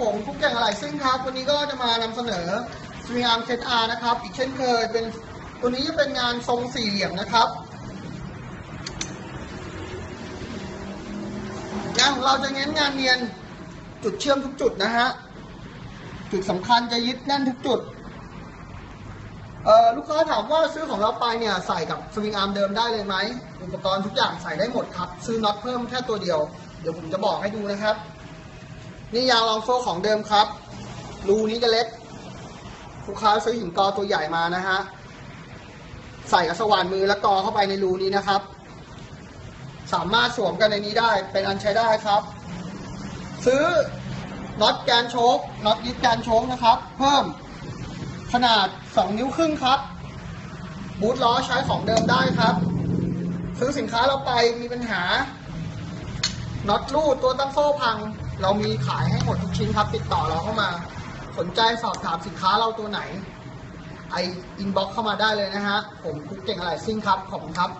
ผมคุกเก่งอะไรซิ่งครับวันนี้ก็จะมานำเสนอสวิงอาร์มเซตอาร์นะครับ อีกเช่นเคยเป็นตัวนี้จะเป็นงานทรงสี่เหลี่ยมนะครับ งานของเราจะเน้นงานเนียนจุดเชื่อมทุกจุดนะฮะ จุดสำคัญจะยึดแน่นทุกจุดเอ่อลูกค้าถามว่าซื้อของเราไปเนี่ยใส่กับสวิงอาร์มเดิมได้เลยไหมอุปกรณ์ทุกอย่างใส่ได้หมดครับ ซื้อน็อตเพิ่มแค่ตัวเดียว เดี๋ยวผมจะบอกให้ดูนะครับ นี่ยางรองโซ่ของเดิมครับ รูนี้จะเล็ก ลูกค้าซื้อหินกอตัวใหญ่มานะฮะ ใส่กับสว่านมือแล้วกอเข้าไปในรูนี้นะครับ สามารถสวมกันในนี้ได้ เป็นอันใช้ได้ครับ ซื้อน็อตแกนโชคน็อตยึดแกนโชคนะครับ เพิ่มขนาด 2 นิ้วครึ่งครับ บูทล้อใช้ของเดิมได้ครับ ซื้อสินค้าเราไปมีปัญหา น็อตรูดตัวตั้งโซ่พัง เรามีขายให้หมดทุกชิ้นครับ ติดต่อเราเข้ามา สนใจสอบถามสินค้าเราตัวไหน ไออินบ็อกเข้ามาได้เลยนะฮะ ผมคุกเก่งอะไรซิ่งครับ ขอบคุณครับ